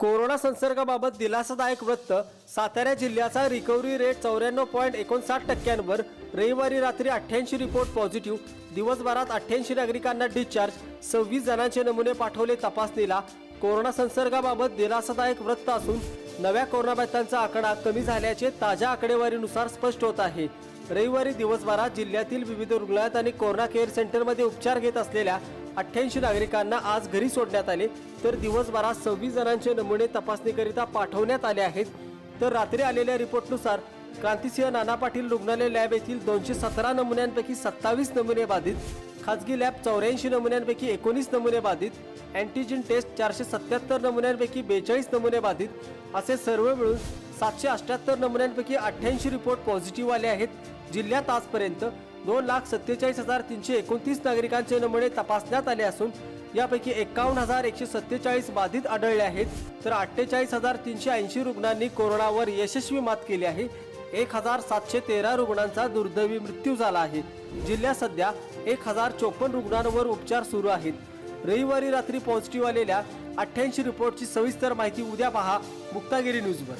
Corona संसर्गाबाबत दिलासादायक वृत्त सातारा जिल्ह्याचा रिकव्हरी रेट चौऱ्याण्णव पॉईंट एकोणसाठ टक्क्यांवर रविवारी रात्री अठ्ठ्याऐंशी रिपोर्ट पॉझिटिव्ह दिवसभरात अठ्ठ्याऐंशी नागरिकांना डिस्चार्ज सव्वीस जणांचे नमुने पाठवले तपासणीला. कोरोना संसर्गाबाबत दिलासादायक वृत्त असून नव्या कोरोनाबाधितांचा आकडा कमी झाल्याचे ताज्या आकडेवारीनुसार स्पष्ट होत आहे. रविवारी दिवसभरात जिल्ह्यातील विविध रुग्णालयात आणि कोरोना केअर सेंटरमध्ये उपचार घेत असलेल्या अठ्ठ्याऐंशी नागरिकांना आज घरी सोडण्यात आले. तर दिवसभरात सव्वीस जणांचे नमुने तपासणीकरिता पाठवण्यात आले आहेत. तर रात्री आलेल्या रिपोर्टनुसार क्रांतिसिंह नाना पाटील रुग्णालय लॅब येथील दोनशे सतरा नमुन्यांपैकी सत्तावीस नमुने बाधित खाजगी लॅब चौऱ्याऐंशी नमुन्यांपैकी एकोणीस नमुने बाधित अँटीजेन टेस्ट चारशे सत्याहत्तर नमुन्यांपैकी बेचाळीस नमुने बाधित असे सर्व मिळून सातशे अठ्ठ्याहत्तर नमुन्यांपैकी अठ्ठ्याऐंशी रिपोर्ट पॉझिटिव्ह आले आहेत. जिल्ह्यात आजपर्यंत दोन लाख सत्तेचाळीस हजार तीनशे एकोणतीस नागरिकांचे नमुने तपासण्यात आले असून यापैकी एकावन्न हजार एकशे सत्तेचाळीस बाधित आढळले आहेत. तर अठ्ठेचाळीस हजार तीनशे ऐंशी रुग्णांनी कोरोनावर यशस्वी मात केली आहे. एक हजार सातशे तेरा रुग्णांचा दुर्दैवी मृत्यू झाला आहे. जिल्ह्यात सध्या एक हजार चोपन्न रुग्णांवर उपचार सुरू आहेत. रविवारी रात्री पॉझिटिव्ह आलेल्या अठ्ठ्याऐंशी रिपोर्टची सविस्तर माहिती उद्या पहा. मुक्तागिरी न्यूजवर.